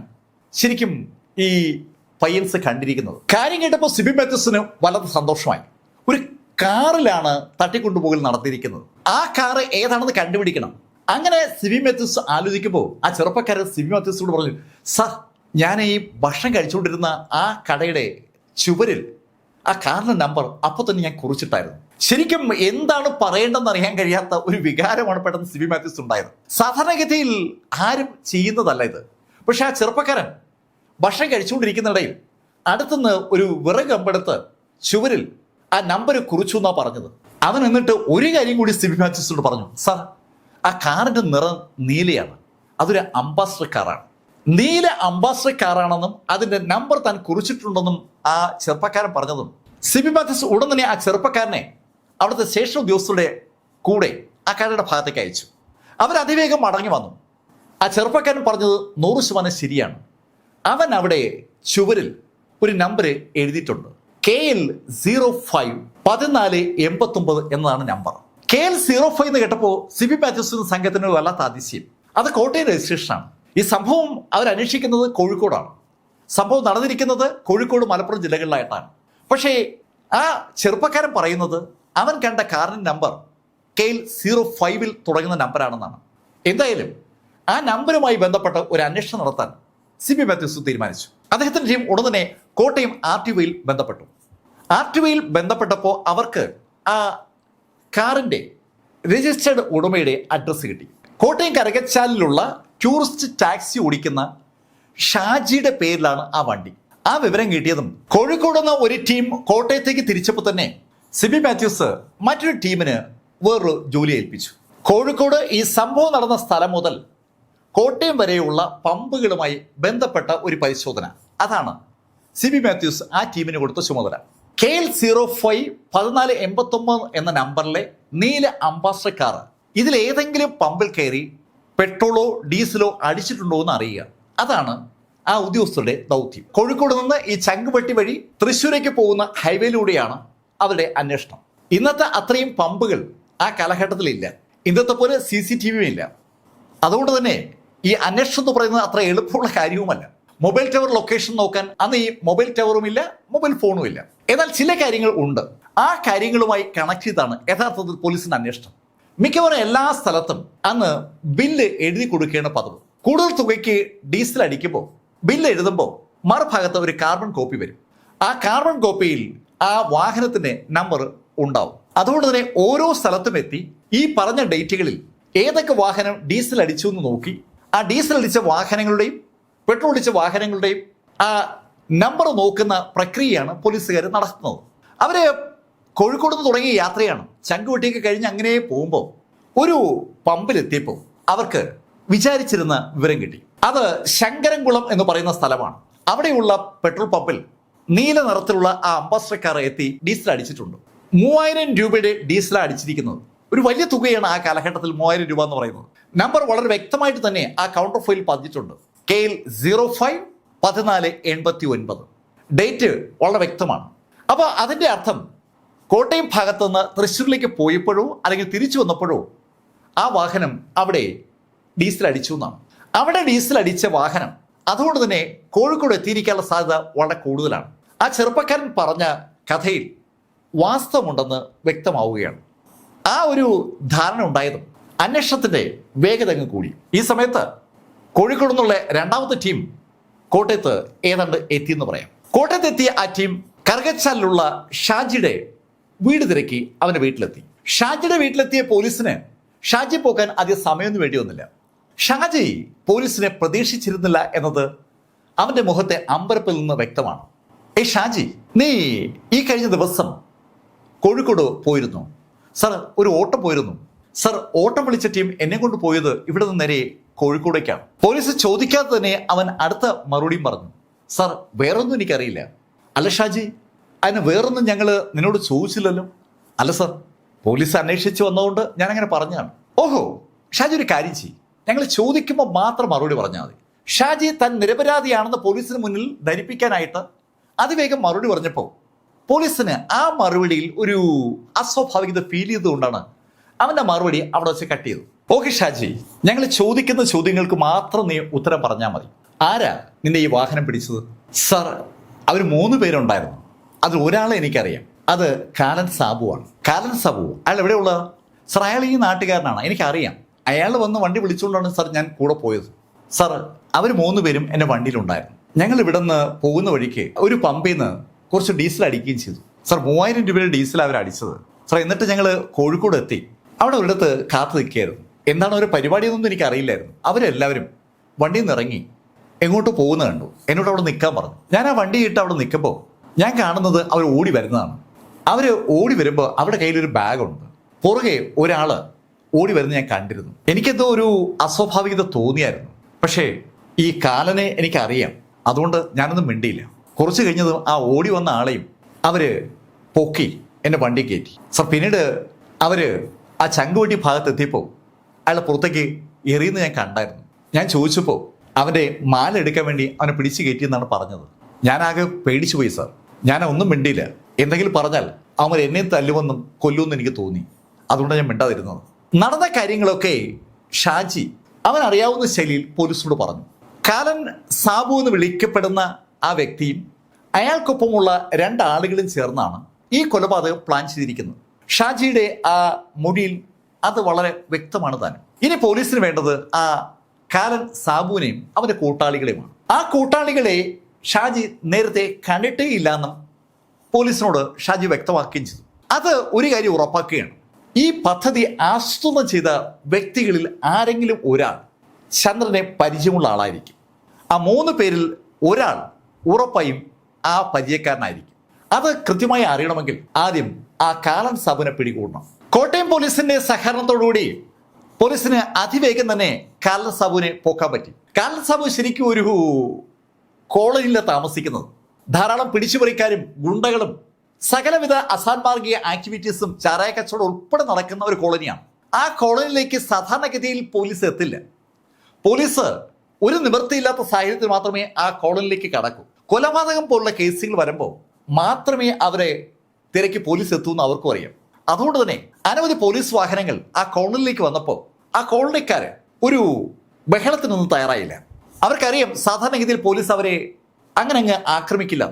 ശരിക്കും ഈ പയ്യൻസ് കണ്ടിരിക്കുന്നത്? കാര്യം കേട്ടപ്പോൾ സിബി മാത്യൂസിന് വളരെ സന്തോഷമായി. ഒരു കാറിലാണ് തട്ടിക്കൊണ്ടുപോകൽ നടത്തിയിരിക്കുന്നത്. ആ കാറ് ഏതാണെന്ന് കണ്ടുപിടിക്കണം. അങ്ങനെ സിബി മാത്യൂസ് ആലോചിക്കുമ്പോൾ ആ ചെറുപ്പക്കാരൻ സിബി മാത്യൂസിനോട് പറഞ്ഞു സർ ഞാൻ ഈ ഭക്ഷണം കഴിച്ചുകൊണ്ടിരുന്ന ആ കടയുടെ ചുവരിൽ ആ കാറിന്റെ നമ്പർ അപ്പോൾ തന്നെ ഞാൻ കുറിച്ചിട്ടായിരുന്നു. ശരിക്കും എന്താണ് പറയേണ്ടതെന്ന് അറിയാൻ കഴിയാത്ത ഒരു വികാരമാണ് പെട്ടെന്ന് സിബി മാത്യൂസ് ഉണ്ടായത്. സാധാരണഗതിയിൽ ആരും ചെയ്യുന്നതല്ല ഇത്. പക്ഷെ ആ ചെറുപ്പക്കാരൻ ഭക്ഷണം കഴിച്ചുകൊണ്ടിരിക്കുന്നിടയിൽ അടുത്തുനിന്ന് ഒരു വിറക് അമ്പെടുത്ത് ചുവരിൽ ആ നമ്പർ കുറിച്ചു എന്നാ പറഞ്ഞത്. അവൻ എന്നിട്ട് ഒരു കാര്യം കൂടി സിബി മാത്യൂസിനോട് പറഞ്ഞു. സർ ആ കാറിന്റെ നിറം നീലയാണ്. അതൊരു അംബാസഡർ കാറാണ്. നീല അംബാസഡർ കാറാണെന്നും അതിന്റെ നമ്പർ താൻ കുറിച്ചിട്ടുണ്ടെന്നും ആ ചെറുപ്പക്കാരൻ പറഞ്ഞതും സിബി മാത്യൂസ് ഉടൻ തന്നെ ആ ചെറുപ്പക്കാരനെ അവിടുത്തെ സ്റ്റേഷൻ ഉദ്യോഗസ്ഥരുടെ കൂടെ ആ കടയുടെ ഭാഗത്തേക്ക് അയച്ചു. അവർ അതിവേഗം മടങ്ങി വന്നു. ആ ചെറുപ്പക്കാരൻ പറഞ്ഞത് നൂറ് ശതമാനം ശരിയാണ്. അവൻ അവിടെ ചുവരിൽ ഒരു നമ്പർ എഴുതിയിട്ടുണ്ട്. കെ എൽ സീറോ ഫൈവ് പതിനാല് എൺപത്തൊമ്പത് എന്നതാണ് number K L zero five എന്ന് കേട്ടപ്പോൾ സിബി മാത്യൂസിന് സംഘത്തിന് വല്ലാത്ത അതിശയം. അത് കോട്ടയം രജിസ്ട്രേഷനാണ് ഈ സംഭവം അവർ അന്വേഷിക്കുന്നത് കോഴിക്കോടാണ്. സംഭവം നടന്നിരിക്കുന്നത് കോഴിക്കോട് മലപ്പുറം ജില്ലകളിലായിട്ടാണ്. പക്ഷേ ആ ചെറുപ്പക്കാരൻ പറയുന്നത് അവൻ കണ്ട കാറിന്റെ നമ്പർ കെ എൽ സീറോ ഫൈവിൽ തുടങ്ങുന്ന നമ്പറാണെന്നാണ് എന്തായാലും ആ നമ്പറുമായി ബന്ധപ്പെട്ട് ഒരു അന്വേഷണം നടത്താൻ സി ബി മാത്യൂസ് തീരുമാനിച്ചു. അദ്ദേഹത്തിന്റെ ടീം ഉടൻ തന്നെ കോട്ടയം ആർ ടി ഒയിൽ ബന്ധപ്പെട്ടു. ആർ ടി ഒയിൽ ബന്ധപ്പെട്ടപ്പോൾ അവർക്ക് ആ കാറിന്റെ രജിസ്റ്റേർഡ് ഉടമയുടെ അഡ്രസ്സ് കിട്ടി. കോട്ടയം കരകച്ചാലിലുള്ള ടൂറിസ്റ്റ് ടാക്സി ഓടിക്കുന്ന ഷാജിയുടെ പേരിലാണ് ആ വണ്ടി. ആ വിവരം കിട്ടിയതും കോഴിക്കോട് നിന്ന് ഒരു ടീം കോട്ടയത്തേക്ക് തിരിച്ചപ്പോൾ തന്നെ സിബി മാത്യൂസ് മറ്റൊരു ടീമിന് വേറൊരു ജോലി ഏൽപ്പിച്ചു. കോഴിക്കോട് ഈ സംഭവം നടന്ന സ്ഥലം മുതൽ കോട്ടയം വരെയുള്ള പമ്പുകളുമായി ബന്ധപ്പെട്ട ഒരു പരിശോധന. അതാണ് സി ബി മാത്യൂസ് ആ ടീമിന് കൊടുത്ത ചുമതല. കെ എൽ സീറോ ഫൈവ് പതിനാല് എൺപത്തൊമ്പത് എന്ന നമ്പറിലെ നീല അംബാസഡർ കാർ ഇതിൽ ഏതെങ്കിലും പമ്പിൽ കയറി പെട്രോളോ ഡീസലോ അടിച്ചിട്ടുണ്ടോ എന്ന് അറിയുക. അതാണ് ആ ഉദ്യോഗസ്ഥരുടെ ദൗത്യം. കോഴിക്കോട് നിന്ന് ഈ ചങ്കുപെട്ടി വഴി തൃശ്ശൂരേക്ക് പോകുന്ന ഹൈവേയിലൂടെയാണ് അവരുടെ അന്വേഷണം. ഇന്നത്തെ അത്രയും പമ്പുകൾ ആ കാലഘട്ടത്തിലില്ല. ഇന്നത്തെ പോലെ സി സി ടി വിയും ഇല്ല. അതുകൊണ്ട് തന്നെ ഈ അന്വേഷണം എന്ന് പറയുന്നത് അത്ര എളുപ്പമുള്ള കാര്യവുമല്ല. മൊബൈൽ ടവർ ലൊക്കേഷൻ നോക്കാൻ അന്ന് ഈ മൊബൈൽ ടവറും ഇല്ല മൊബൈൽ ഫോണും ഇല്ല. എന്നാൽ ചില കാര്യങ്ങൾ ഉണ്ട്. ആ കാര്യങ്ങളുമായി കണക്ട് ചെയ്താണ് യഥാർത്ഥത്തിൽ പോലീസിന്റെ അന്വേഷണം. മിക്കവാറും എല്ലാ സ്ഥലത്തും അന്ന് ബില്ല് എഴുതി കൊടുക്കേണ്ട പതിവ്. കൂടുതൽ തുകയ്ക്ക് ഡീസൽ അടിക്കുമ്പോൾ ബില്ല് എഴുതുമ്പോൾ മറുഭാഗത്ത് ഒരു കാർബൺ കോപ്പി വരും. ആ കാർബൺ കോപ്പിയിൽ ആ വാഹനത്തിന്റെ നമ്പർ ഉണ്ടാവും. അതുകൊണ്ട് തന്നെ ഓരോ സ്ഥലത്തും എത്തി ഈ പറഞ്ഞ ഡേറ്റുകളിൽ ഏതൊക്കെ വാഹനം ഡീസൽ അടിച്ചു എന്ന് നോക്കി ആ ഡീസൽ അടിച്ച വാഹനങ്ങളുടെയും പെട്രോൾ അടിച്ച വാഹനങ്ങളുടെയും ആ നമ്പർ നോക്കുന്ന പ്രക്രിയയാണ് പോലീസുകാർ നടത്തുന്നത്. അവർ കോഴിക്കോട് നിന്ന് തുടങ്ങിയ യാത്രയാണ്. ചങ്കുവെട്ടിയൊക്കെ കഴിഞ്ഞ് അങ്ങനെ പോകുമ്പോൾ ഒരു പമ്പിലെത്തിയപ്പോൾ അവർക്ക് വിചാരിച്ചിരുന്ന വിവരം കിട്ടി. അത് ശങ്കരംകുളം എന്ന് പറയുന്ന സ്ഥലമാണ്. അവിടെയുള്ള പെട്രോൾ പമ്പിൽ നീല നിറത്തിലുള്ള ആ അംബാസഡർ കാർ എത്തി ഡീസൽ അടിച്ചിട്ടുണ്ട്. മൂവായിരം രൂപയുടെ ഡീസൽ അടിച്ചിരിക്കുന്നത്. ഒരു വലിയ തുകയാണ് ആ കാലഘട്ടത്തിൽ മൂവായിരം രൂപ എന്ന് പറയുന്നത്. നമ്പർ വളരെ വ്യക്തമായിട്ട് തന്നെ ആ കൗണ്ടർ ഫയൽ പതിച്ചിട്ടുണ്ട്. കെ എൽ സീറോ ഫൈവ് പതിനാല് എൺപത്തി ഒൻപത്. ഡേറ്റ് വളരെ വ്യക്തമാണ്. അപ്പോൾ അതിന്റെ അർത്ഥം കോട്ടയം ഭാഗത്തു നിന്ന് തൃശ്ശൂരിലേക്ക് പോയപ്പോഴോ അല്ലെങ്കിൽ തിരിച്ചു വന്നപ്പോഴോ ആ വാഹനം അവിടെ ഡീസൽ അടിച്ചു എന്നാണ്. അവിടെ ഡീസൽ അടിച്ച വാഹനം അതുകൊണ്ട് തന്നെ കോഴിക്കോട് എത്തിയിരിക്കാനുള്ള സാധ്യത വളരെ കൂടുതലാണ്. ആ ചെറുപ്പക്കാരൻ പറഞ്ഞ കഥയിൽ വാസ്തവമുണ്ടെന്ന് വ്യക്തമാവുകയാണ്. ആ ഒരു ധാരണ ഉണ്ടായതും അന്വേഷണത്തിന്റെ വേഗത അങ്ങ് കൂടി. ഈ സമയത്ത് കോഴിക്കോട് നിന്നുള്ള രണ്ടാമത്തെ ടീം കോട്ടയത്ത് ഏതാണ്ട് എത്തിയെന്ന് പറയാം. കോട്ടയത്ത് എത്തിയ ആ ടീം കർഗച്ചാലിലുള്ള ഷാജിയുടെ വീട് തിരക്കി അവന്റെ വീട്ടിലെത്തി. ഷാജിയുടെ വീട്ടിലെത്തിയ പോലീസിന് ഷാജി പോകാൻ അധികം സമയമൊന്നും വേണ്ടി വന്നില്ല. ഷാജി പോലീസിനെ പ്രതീക്ഷിച്ചിരുന്നില്ല എന്നത് അവന്റെ മുഖത്തെ അമ്പരപ്പിൽ നിന്ന് വ്യക്തമാണ്. ഏ ഷാജി നീ ഈ കഴിഞ്ഞ ദിവസം കോഴിക്കോട് പോയിരുന്നു. സർ ഒരു ഓട്ടം പോയിരുന്നു. സർ ഓട്ടം വിളിച്ച ടീം എന്നെ കൊണ്ട് പോയത് ഇവിടെ നിന്ന് നേരെ കോഴിക്കോടേക്കാണ്. പോലീസ് ചോദിക്കാതെ തന്നെ അവൻ അടുത്ത മറുപടിയും പറഞ്ഞു. സർ വേറൊന്നും എനിക്കറിയില്ല. അല്ല ഷാജി അതിന് വേറൊന്നും ഞങ്ങൾ നിന്നോട് ചോദിച്ചില്ലല്ലോ. അല്ല സർ പോലീസ് അന്വേഷിച്ച് വന്നതുകൊണ്ട് ഞാൻ അങ്ങനെ പറഞ്ഞാണ് ഓഹോ ഷാജി ഒരു കാര്യം ചെയ്യും. ഞങ്ങൾ ചോദിക്കുമ്പോൾ മാത്രം മറുപടി പറഞ്ഞാൽ മതി. ഷാജി താൻ നിരപരാധിയാണെന്ന് പോലീസിന് മുന്നിൽ ധരിപ്പിക്കാനായിട്ട് അതിവേഗം മറുപടി പറഞ്ഞപ്പോൾ പോലീസിന് ആ മറുപടിയിൽ ഒരു അസ്വാഭാവികത ഫീൽ ചെയ്തുകൊണ്ടാണ് അവന്റെ മറുപടി അവിടെ വെച്ച് കട്ട് ചെയ്തു ഓക്കെ ഷാജി ഞങ്ങൾ ചോദിക്കുന്ന ചോദ്യങ്ങൾക്ക് മാത്രം നീ ഉത്തരം പറഞ്ഞാൽ മതി. ആരാ നിന്റെ ഈ വാഹനം പിടിച്ചത്? സർ അവർ മൂന്ന് പേരുണ്ടായിരുന്നു. അതിൽ ഒരാളെ എനിക്കറിയാം. അത് കാലൻ സാബുവാണ് കാലൻ സാബു അയാൾ എവിടെയുള്ള സർ അയാൾ ഈ നാട്ടുകാരനാണ്. എനിക്കറിയാം. അയാൾ വന്ന് വണ്ടി വിളിച്ചുകൊണ്ടാണ് സർ ഞാൻ കൂടെ പോയത്. സർ അവർ മൂന്ന് പേരും എന്റെ വണ്ടിയിലുണ്ടായിരുന്നു. ഞങ്ങൾ ഇവിടെ നിന്ന് പോകുന്ന വഴിക്ക് ഒരു പമ്പിൽ നിന്ന് കുറച്ച് ഡീസൽ അടിക്കുകയും ചെയ്തു. സാർ മൂവായിരം രൂപയുടെ ഡീസൽ അവർ അടിച്ചത്. സാർ എന്നിട്ട് ഞങ്ങൾ കോഴിക്കോട് എത്തി. അവിടെ ഒരിടത്ത് കാത്തു നിൽക്കുകയായിരുന്നു. എന്താണ് ഒരു പരിപാടിയൊന്നും എനിക്ക് അറിയില്ലായിരുന്നു അവരെല്ലാവരും വണ്ടിയിൽ നിന്ന് ഇറങ്ങി എങ്ങോട്ട് പോകുന്ന കണ്ടു. എന്നോട് അവിടെ നിൽക്കാൻ പറഞ്ഞു. ഞാൻ ആ വണ്ടി ഇട്ട് അവിടെ നിൽക്കുമ്പോൾ ഞാൻ കാണുന്നത് അവർ ഓടി വരുന്നതാണ്. അവർ ഓടി വരുമ്പോൾ അവരുടെ കയ്യിലൊരു ബാഗുണ്ട്. പുറകെ ഒരാൾ ഓടി വരുന്നത് ഞാൻ കണ്ടിരുന്നു. എനിക്കെന്തോ ഒരു അസ്വാഭാവികത തോന്നിയായിരുന്നു. പക്ഷേ ഈ കാലനെ എനിക്കറിയാം. അതുകൊണ്ട് ഞാനൊന്നും മിണ്ടിയില്ല. കുറച്ച് കഴിഞ്ഞതും ആ ഓടി വന്ന ആളെയും അവർ പൊക്കി എന്നെ വണ്ടി കയറ്റി. സർ പിന്നീട് അവർ ആ ചങ്കുവട്ടി ഭാഗത്ത് എത്തിയപ്പോൾ അയാളെ പുറത്തേക്ക് എറിയുന്നത് ഞാൻ കണ്ടായിരുന്നു. ഞാൻ ചോദിച്ചപ്പോൾ അവന്റെ മാല എടുക്കാൻ വേണ്ടി അവനെ പിടിച്ചു കയറ്റി എന്നാണ് പറഞ്ഞത്. ഞാനാകെ പേടിച്ചു പോയി സാർ. ഞാൻ ഒന്നും മിണ്ടിയില്ല. എന്തെങ്കിലും പറഞ്ഞാൽ അവൻ എന്നെ തല്ലുമെന്നും കൊല്ലുമെന്നും എനിക്ക് തോന്നി. അതുകൊണ്ടാണ് ഞാൻ മിണ്ടാതിരുന്നത്. നടന്ന കാര്യങ്ങളൊക്കെ ഷാജി അവൻ അറിയാവുന്ന ശൈലിയിൽ പോലീസിനോട് പറഞ്ഞു. കാലൻ സാബു എന്ന് വിളിക്കപ്പെടുന്ന ആ വ്യക്തിയും അയാൾക്കൊപ്പമുള്ള രണ്ടാളുകളും ചേർന്നാണ് ഈ കൊലപാതകം പ്ലാൻ ചെയ്തിരിക്കുന്നത്. ഷാജിയുടെ ആ മുടിയിൽ അത് വളരെ വ്യക്തമാണ് താനും. ഇനി പോലീസിന് വേണ്ടത് ആ കാലൻ സാബുവിനെയും അവന്റെ കൂട്ടാളികളെയുമാണ്. ആ കൂട്ടാളികളെ ഷാജി നേരത്തെ കണ്ടിട്ടേ ഇല്ലെന്നും പോലീസിനോട് ഷാജി വ്യക്തമാക്കുകയും ചെയ്തു. അത് ഒരു കാര്യം ഉറപ്പാക്കുകയാണ്. ഈ പദ്ധതി ആസൂത്രണം ചെയ്ത വ്യക്തികളിൽ ആരെങ്കിലും ഒരാൾ ചന്ദ്രനെ പരിചയമുള്ള ആളായിരിക്കും. ആ മൂന്ന് പേരിൽ ഒരാൾ ഉറപ്പായും ആ പരിചയക്കാരനായിരിക്കും. അത് കൃത്യമായി അറിയണമെങ്കിൽ ആദ്യം ആ കാലൻ സാബുനെ പിടികൂടണം. കോട്ടയം പോലീസിന്റെ സഹകരണത്തോടുകൂടി പോലീസിന് അതിവേഗം തന്നെ കാലൻ സാബുവിനെ പോക്കാൻ പറ്റി. കാലൻ സബു ശരിക്കും ഒരു കോളനിയിലാണ് താമസിക്കുന്നത്. ധാരാളം പിടിച്ചുപറിക്കാരും ഗുണ്ടകളും സകലവിധ അസാൻമാർഗീയ ആക്ടിവിറ്റീസും ചാരായ കച്ചവടം ഉൾപ്പെടെ നടക്കുന്ന ഒരു കോളനിയാണ്. ആ കോളനിയിലേക്ക് സാധാരണഗതിയിൽ പോലീസ് എത്തില്ല. പോലീസ് ഒരു നിവൃത്തിയില്ലാത്ത സാഹചര്യത്തിൽ മാത്രമേ ആ കോളനിയിലേക്ക് കടക്കൂ. കൊലപാതകം പോലുള്ള കേസുകൾ വരുമ്പോൾ മാത്രമേ അവരെ തിരക്കി പോലീസ് എത്തൂ എന്ന് അവർക്കും അറിയാം. അതുകൊണ്ട് തന്നെ അനവധി പോലീസ് വാഹനങ്ങൾ ആ കോളനിലേക്ക് വന്നപ്പോൾ ആ കോളനിക്കാർ ഒരു ബഹളത്തിനൊന്നും തയ്യാറായില്ല. അവർക്കറിയാം സാധാരണഗതിയിൽ പോലീസ് അവരെ അങ്ങനെ അങ്ങ് ആക്രമിക്കില്ല.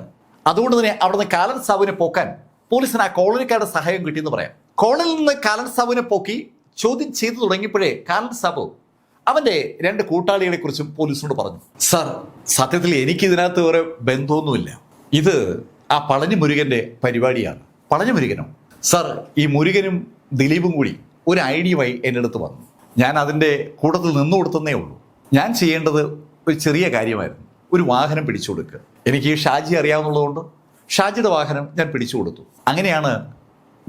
അതുകൊണ്ട് തന്നെ അവിടുന്ന് കാലൻ സാബുവിനെ പോക്കാൻ പോലീസിന് ആ കോളനിക്കാരുടെ സഹായം കിട്ടിയെന്ന് പറയാം. കോളനിൽ നിന്ന് കാലൻ സാബുവിനെ പോക്കി ചോദ്യം ചെയ്തു തുടങ്ങിയപ്പോഴേ കാലൻ സാബു അവന്റെ രണ്ട് കൂട്ടാളികളെ കുറിച്ചും പോലീസിനോട് പറഞ്ഞു. സർ സത്യത്തിൽ എനിക്ക് ഇതിനകത്ത് വേറെ ബന്ധമൊന്നുമില്ല. ഇത് ആ പളനി മുരുകന്റെ പരിപാടിയാണ്. പളനി മുരുകനോ? സർ ഈ മുരുകനും ദിലീപും കൂടി ഒരു ഐഡിയയുമായി എന്റെ അടുത്ത് വന്നു. ഞാൻ അതിന്റെ കൂട്ടത്തിൽ നിന്നു കൊടുത്തതേ ഉള്ളൂ. ഞാൻ ചെയ്യേണ്ടത് ഒരു ചെറിയ കാര്യമായിരുന്നു. ഒരു വാഹനം പിടിച്ചു കൊടുക്കുക. എനിക്ക് ഷാജി അറിയാവുന്നതുകൊണ്ട് ഷാജിയുടെ വാഹനം ഞാൻ പിടിച്ചു കൊടുത്തു. അങ്ങനെയാണ്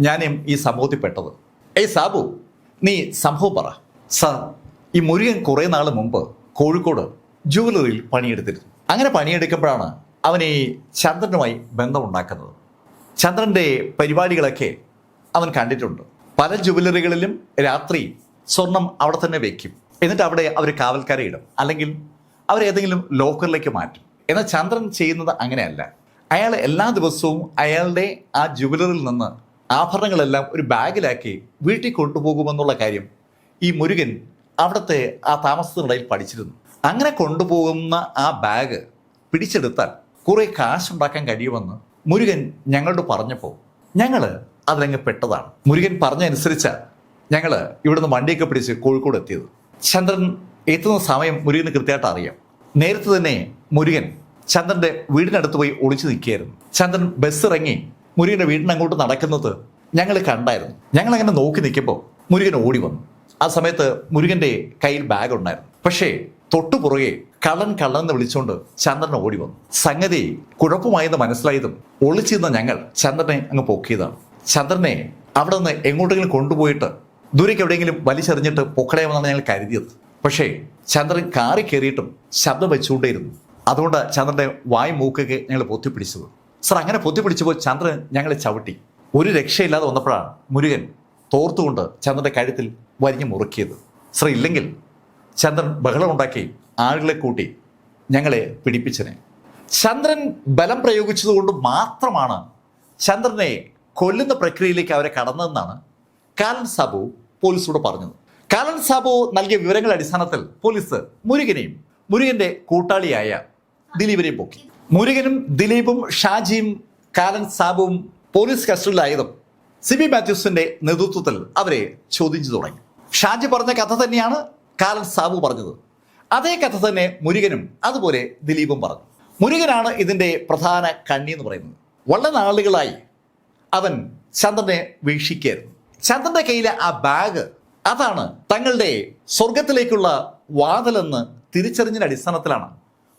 ഞാനും ഈ സംഭവത്തിൽ പെട്ടത്. ഏയ് സാബു നീ സംഭവം പറ. സാർ ഈ മുരുകൻ കുറേ നാൾ മുമ്പ് കോഴിക്കോട് ജുവലറിയിൽ പണിയെടുത്തിരുന്നു. അങ്ങനെ പണിയെടുക്കുമ്പോഴാണ് അവൻ ഈ ചന്ദ്രനുമായി ബന്ധമുണ്ടാക്കുന്നത്. ചന്ദ്രന്റെ പരിപാടികളൊക്കെ അവൻ കണ്ടിട്ടുണ്ട്. പല ജുവലറികളിലും രാത്രി സ്വർണം അവിടെ തന്നെ വെക്കും. എന്നിട്ട് അവിടെ അവർ കാവൽക്കാരെ ഇടും. അല്ലെങ്കിൽ അവരേതെങ്കിലും ലോക്കറിലേക്ക് മാറ്റും. എന്നാൽ ചന്ദ്രൻ ചെയ്യുന്നത് അങ്ങനെയല്ല. അയാൾ എല്ലാ ദിവസവും അയാളുടെ ആ ജുവലറിൽ നിന്ന് ആഭരണങ്ങളെല്ലാം ഒരു ബാഗിലാക്കി വീട്ടിൽ കൊണ്ടുപോകുമെന്നുള്ള കാര്യം ഈ മുരുകൻ അവിടുത്തെ ആ താമസത്തിനിടയിൽ പഠിച്ചിരുന്നു. അങ്ങനെ കൊണ്ടുപോകുന്ന ആ ബാഗ് പിടിച്ചെടുത്താൽ കുറെ കാശുണ്ടാക്കാൻ കഴിയുമെന്ന് മുരുകൻ ഞങ്ങളോട് പറഞ്ഞപ്പോൾ ഞങ്ങൾ അതിലങ്ങ് പെട്ടതാണ്. മുരുകൻ പറഞ്ഞനുസരിച്ച് ഞങ്ങൾ ഇവിടുന്ന് വണ്ടിയൊക്കെ പിടിച്ച് കോഴിക്കോട് എത്തിയത്. ചന്ദ്രൻ എത്തുന്ന സമയം മുരുകന് കൃത്യമായിട്ട് അറിയാം. നേരത്തെ തന്നെ മുരുകൻ ചന്ദ്രന്റെ വീടിനടുത്ത് പോയി ഒളിച്ചു നിൽക്കുകയായിരുന്നു. ചന്ദ്രൻ ബസ് ഇറങ്ങി മുരുകന്റെ വീടിനങ്ങോട്ട് നടക്കുന്നത് ഞങ്ങൾ കണ്ടായിരുന്നു. ഞങ്ങൾ അങ്ങനെ നോക്കി നിൽക്കുമ്പോൾ മുരുകൻ ഓടി വന്നു. ആ സമയത്ത് മുരുകന്റെ കയ്യിൽ ബാഗ് ഉണ്ടായിരുന്നു. പക്ഷേ തൊട്ടു പുറകെ കള്ളൻ കള്ളൻ എന്ന് വിളിച്ചുകൊണ്ട് ചന്ദ്രൻ ഓടി വന്നു. സംഗതി കുഴപ്പമായെന്ന് മനസ്സിലായതും ഒളിച്ചിരുന്ന ഞങ്ങൾ ചന്ദ്രനെ അങ്ങ് പൊക്കിയതാണ്. ചന്ദ്രനെ അവിടെ നിന്ന് എങ്ങോട്ടെങ്കിലും കൊണ്ടുപോയിട്ട് ദൂരേക്ക് എവിടെയെങ്കിലും വലിച്ചെറിഞ്ഞിട്ട് പൊക്കടയാമെന്നാണ് ഞങ്ങൾ കരുതിയത്. പക്ഷേ ചന്ദ്രൻ കാറി കയറിയിട്ടും ശബ്ദം വെച്ചുകൊണ്ടേയിരുന്നു. അതുകൊണ്ട് ചന്ദ്രന്റെ വായ് മൂക്കൊക്കെ ഞങ്ങൾ പൊത്തിപ്പിടിച്ചത്. സർ അങ്ങനെ പൊത്തിപ്പിടിച്ചപ്പോൾ ചന്ദ്രൻ ഞങ്ങളെ ചവിട്ടി. ഒരു രക്ഷയില്ലാതെ വന്നപ്പോഴാണ് മുരുകൻ തോർത്തുകൊണ്ട് ചന്ദ്രന്റെ കഴുത്തിൽ വരിഞ്ഞു മുറുക്കിയത്. ശ്രീ ഇല്ലെങ്കിൽ ചന്ദ്രൻ ബഹളമുണ്ടാക്കി ആളുകളെ കൂട്ടി ഞങ്ങളെ പിടിപ്പിച്ചനെ. ചന്ദ്രൻ ബലം പ്രയോഗിച്ചതുകൊണ്ട് മാത്രമാണ് ചന്ദ്രനെ കൊല്ലുന്ന പ്രക്രിയയിലേക്ക് അവരെ കടന്നതെന്നാണ് കാലൻ സാബു പോലീസോട് പറഞ്ഞത്. കാലൻ സാബു നൽകിയ വിവരങ്ങളുടെ അടിസ്ഥാനത്തിൽ പോലീസ് മുരുകനെയും മുരുകന്റെ കൂട്ടാളിയായ ദിലീപിനെയും പൊക്കി. മുരുകനും ദിലീപും ഷാജിയും കാലൻ സാബുവും പോലീസ് കസ്റ്റഡിയിലായതും സിബി മാത്യൂസിന്റെ നേതൃത്വത്തിൽ അവരെ ചോദ്യം ചെയ്തു തുടങ്ങി. ഷാജി പറഞ്ഞ കഥ തന്നെയാണ് കാലൻ സാബു പറഞ്ഞത്. അതേ കഥ തന്നെ മുരുകനും അതുപോലെ ദിലീപും പറഞ്ഞു. മുരുകനാണ് ഇതിന്റെ പ്രധാന കണ്ണി എന്ന് പറയുന്നത്. വളരെ നാളുകളായി അവൻ ചന്ദ്രനെ വീക്ഷിക്കായിരുന്നു ചന്ദ്രന്റെ കയ്യിലെ ആ ബാഗ് അതാണ് തങ്ങളുടെ സ്വർഗത്തിലേക്കുള്ള വാതിലെന്ന് തിരിച്ചറിഞ്ഞതിന്റെ അടിസ്ഥാനത്തിലാണ്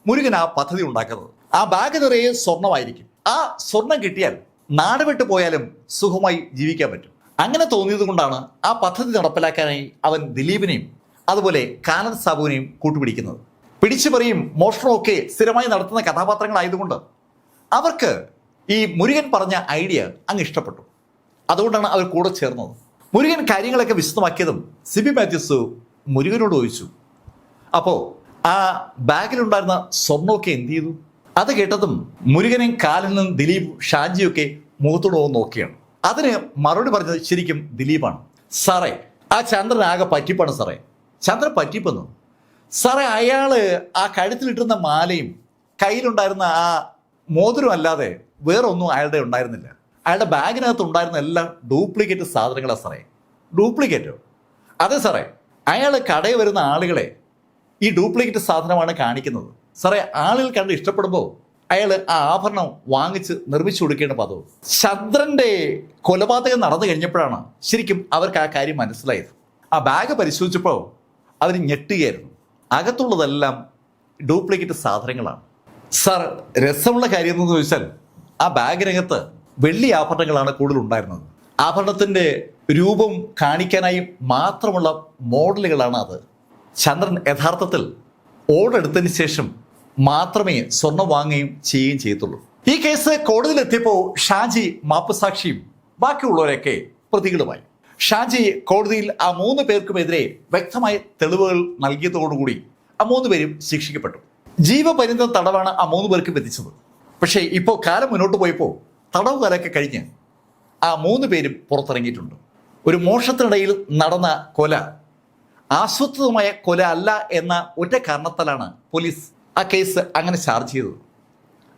മുരുകൻ ആ പദ്ധതി ഉണ്ടാക്കുന്നത്. ആ ബാഗ് നിറയെ സ്വർണമായിരിക്കും. ആ സ്വർണം കിട്ടിയാൽ നാട് വിട്ടു പോയാലും സുഖമായി ജീവിക്കാൻ പറ്റും. അങ്ങനെ തോന്നിയത് കൊണ്ടാണ് ആ പദ്ധതി നടപ്പിലാക്കാനായി അവൻ ദിലീപിനെയും അതുപോലെ കാനൻ സാബുവിനെയും കൂട്ടുപിടിക്കുന്നത്. പിടിച്ചുപറിയും മോഷണമൊക്കെ സ്ഥിരമായി നടത്തുന്ന കഥാപാത്രങ്ങളായതുകൊണ്ട് അവർക്ക് ഈ മുരുകൻ പറഞ്ഞ ഐഡിയ അങ്ങ് ഇഷ്ടപ്പെട്ടു. അതുകൊണ്ടാണ് അവർ കൂടെ ചേർന്നത്. മുരുകൻ കാര്യങ്ങളൊക്കെ വിശദമാക്കിയതും സിബി മാത്യൂസ് മുരുകനോട് ചോദിച്ചു. അപ്പോൾ ആ ബാഗിലുണ്ടായിരുന്ന സ്വർണമൊക്കെ എന്ത് ചെയ്തു? അത് കേട്ടതും കാലിൽ കാലനും ദിലീപ് ഷാജിയൊക്കെ മുഖത്തോട് പോകുന്ന നോക്കിയാണ്. അതിന് മറുപടി പറഞ്ഞത് ശരിക്കും ദിലീപാണ്. സാറേ ആ ചന്ദ്രൻ ആകെ പറ്റിപ്പാണ് സാറേ. ചന്ദ്രൻ പറ്റിപ്പെന്നു. സാറേ അയാൾ ആ കഴുത്തിലിട്ടിരുന്ന മാലയും കയ്യിലുണ്ടായിരുന്ന ആ മോതിരം അല്ലാതെ വേറെ ഒന്നും അയാളുടെ ഉണ്ടായിരുന്നില്ല. അയാളുടെ ബാഗിനകത്ത് ഉണ്ടായിരുന്ന എല്ലാം ഡ്യൂപ്ലിക്കേറ്റ് സാധനങ്ങളാണ് സാറേ. ഡ്യൂപ്ലിക്കേറ്റോ? അതെ സാറേ അയാൾ കടയിൽ വരുന്ന ആളുകളെ ഈ ഡ്യൂപ്ലിക്കേറ്റ് സാധനമാണ് കാണിക്കുന്നത്. സാറേ ആളുകൾ കണ്ട് ഇഷ്ടപ്പെടുമ്പോൾ അയാൾ ആ ആഭരണം വാങ്ങിച്ച് നിർമ്മിച്ചു കൊടുക്കേണ്ട പദവും. ചന്ദ്രന്റെ കൊലപാതകം നടന്നു കഴിഞ്ഞപ്പോഴാണ് ശരിക്കും അവർക്ക് ആ കാര്യം മനസ്സിലായത്. ആ ബാഗ് പരിശോധിച്ചപ്പോൾ അവർ ഞെട്ടുകയായിരുന്നു. അകത്തുള്ളതെല്ലാം ഡ്യൂപ്ലിക്കേറ്റ് സാധനങ്ങളാണ്. സാർ രസമുള്ള കാര്യം എന്ന് ചോദിച്ചാൽ ആ ബാഗിനകത്ത് വെള്ളി ആഭരണങ്ങളാണ് കൂടുതൽ ഉണ്ടായിരുന്നത്. ആഭരണത്തിന്റെ രൂപം കാണിക്കാനായി മാത്രമുള്ള മോഡലുകളാണ് അത്. ചന്ദ്രൻ യഥാർത്ഥത്തിൽ ഓർഡർ എടുത്തതിന് ശേഷം മാത്രമേ സ്വർണം വാങ്ങുകയും ചെയ്യുകയും ചെയ്യത്തുള്ളൂ. ഈ കേസ് കോടതിയിലെത്തിയപ്പോൾ ഷാജി മാപ്പുസാക്ഷിയും ബാക്കിയുള്ളവരൊക്കെ പ്രതികളുമായി. ഷാജി കോടതിയിൽ ആ മൂന്ന് പേർക്കുമെതിരെ വ്യക്തമായ തെളിവുകൾ നൽകിയതോടുകൂടി ആ മൂന്ന് പേരും ശിക്ഷിക്കപ്പെട്ടു. ജീവപര്യന്തം തടവാണ് ആ മൂന്ന് പേർക്കും വിധിച്ചത്. പക്ഷേ ഇപ്പോൾ കാലം മുന്നോട്ട് പോയപ്പോൾ തടവ് കാലമൊക്കെ കഴിഞ്ഞ് ആ മൂന്ന് പേരും പുറത്തിറങ്ങിയിട്ടുണ്ട്. ഒരു മോഷത്തിനിടയിൽ നടന്ന കൊല ആസൂത്രിതമായ കൊല അല്ല എന്ന ഒറ്റ കാരണത്താലാണ് പോലീസ് ആ കേസ് അങ്ങനെ ചാർജ് ചെയ്തത്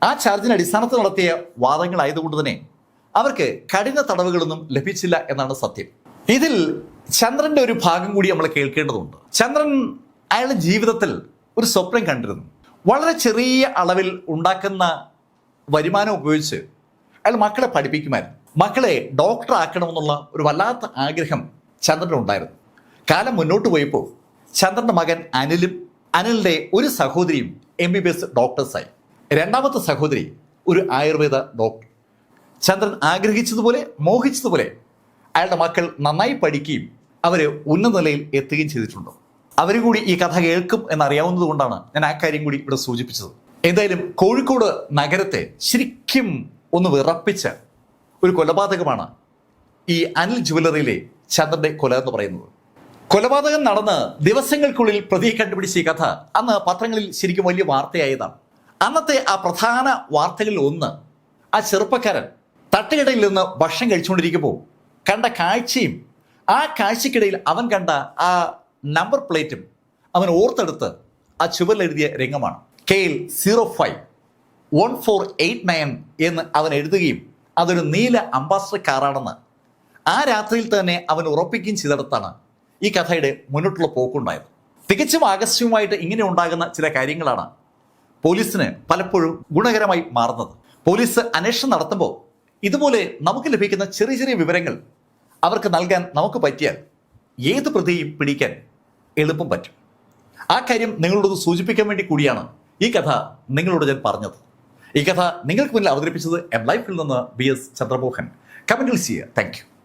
ആ ചാർജിന് അടിസ്ഥാനത്തിൽ നടത്തിയ വാദങ്ങളായതുകൊണ്ട് തന്നെ അവർക്ക് കഠിന തടവുകളൊന്നും ലഭിച്ചില്ല എന്നാണ് സത്യം. ഇതിൽ ചന്ദ്രന്റെ ഒരു ഭാഗം കൂടി നമ്മൾ കേൾക്കേണ്ടതുണ്ട്. ചന്ദ്രൻ അയാളുടെ ജീവിതത്തിൽ ഒരു സ്വപ്നം കണ്ടിരുന്നു. വളരെ ചെറിയ അളവിൽ ഉണ്ടാക്കുന്ന വരുമാനം ഉപയോഗിച്ച് അയാൾ മക്കളെ പഠിപ്പിക്കുമായിരുന്നു. മക്കളെ ഡോക്ടർ ആക്കണമെന്നുള്ള ഒരു വല്ലാത്ത ആഗ്രഹം ചന്ദ്രനുണ്ടായിരുന്നു കാലം മുന്നോട്ട് പോയപ്പോൾ ചന്ദ്രന്റെ മകൻ അനിലും അനിലിന്റെ ഒരു സഹോദരിയും എം ബി ബി എസ് ഡോക്ടേഴ്സായി. രണ്ടാമത്തെ സഹോദരി ഒരു ആയുർവേദ ഡോക്ടർ. ചന്ദ്രൻ ആഗ്രഹിച്ചതുപോലെ മോഹിച്ചതുപോലെ അയാളുടെ മക്കൾ നന്നായി പഠിക്കുകയും അവർ ഉന്നത നിലയിൽ എത്തുകയും ചെയ്തിട്ടുണ്ട്. അവർ കൂടി ഈ കഥ കേൾക്കും എന്നറിയാവുന്നത് കൊണ്ടാണ് ഞാൻ ആ കാര്യം കൂടി ഇവിടെ സൂചിപ്പിച്ചത്. എന്തായാലും കോഴിക്കോട് നഗരത്തെ ശരിക്കും ഒന്ന് വിറപ്പിച്ച ഒരു കൊലപാതകമാണ് ഈ അനിൽ ജുവലറിയിലെ ചന്ദ്രന്റെ കൊല എന്ന് പറയുന്നത്. കൊലപാതകം നടന്ന് ദിവസങ്ങൾക്കുള്ളിൽ പ്രതിയെ കണ്ടുപിടിച്ച ഈ കഥ അന്ന് പത്രങ്ങളിൽ ശരിക്കും വലിയ വാർത്തയായതാണ്. അന്നത്തെ ആ പ്രധാന വാർത്തകളിൽ ഒന്ന് ആ ചെറുപ്പക്കാരൻ തട്ടുകടയിൽ നിന്ന് ഭക്ഷണം കഴിച്ചുകൊണ്ടിരിക്കുമ്പോൾ കണ്ട കാഴ്ചയും ആ കാഴ്ചക്കിടയിൽ അവൻ കണ്ട ആ നമ്പർ പ്ലേറ്റും അവൻ ഓർത്തെടുത്ത് ആ ചുവരിലെഴുതിയ രംഗമാണ്. K L zero five one four eight nine എന്ന് അവൻ എഴുതുകയും അതൊരു നീല അംബാസഡർ കാറാണെന്ന് ആ രാത്രിയിൽ തന്നെ അവൻ ഉറപ്പിക്കുകയും ചെയ്തിടത്താണ് ഈ കഥയുടെ മുന്നോട്ടുള്ള പോക്കുണ്ടായത്. തികച്ചും ആകസ്യവുമായിട്ട് ഇങ്ങനെ ഉണ്ടാകുന്ന ചില കാര്യങ്ങളാണ് പോലീസിന് പലപ്പോഴും ഗുണകരമായി മാറുന്നത്. പോലീസ് അന്വേഷണം നടത്തുമ്പോൾ ഇതുപോലെ നമുക്ക് ലഭിക്കുന്ന ചെറിയ ചെറിയ വിവരങ്ങൾ അവർക്ക് നൽകാൻ നമുക്ക് പറ്റിയാൽ ഏത് പ്രതിയും പിടിക്കാൻ എളുപ്പം പറ്റും. ആ കാര്യം നിങ്ങളോട് സൂചിപ്പിക്കാൻ വേണ്ടി കൂടിയാണ് ഈ കഥ നിങ്ങളോട് ഞാൻ പറഞ്ഞത്. ഈ കഥ നിങ്ങൾക്ക് മുന്നിൽ അവതരിപ്പിച്ചത് എം ലൈഫിൽ നിന്ന് ബി എസ് ചന്ദ്രമോഹൻ. കമന്റിൽ ചെയ്യുക. താങ്ക്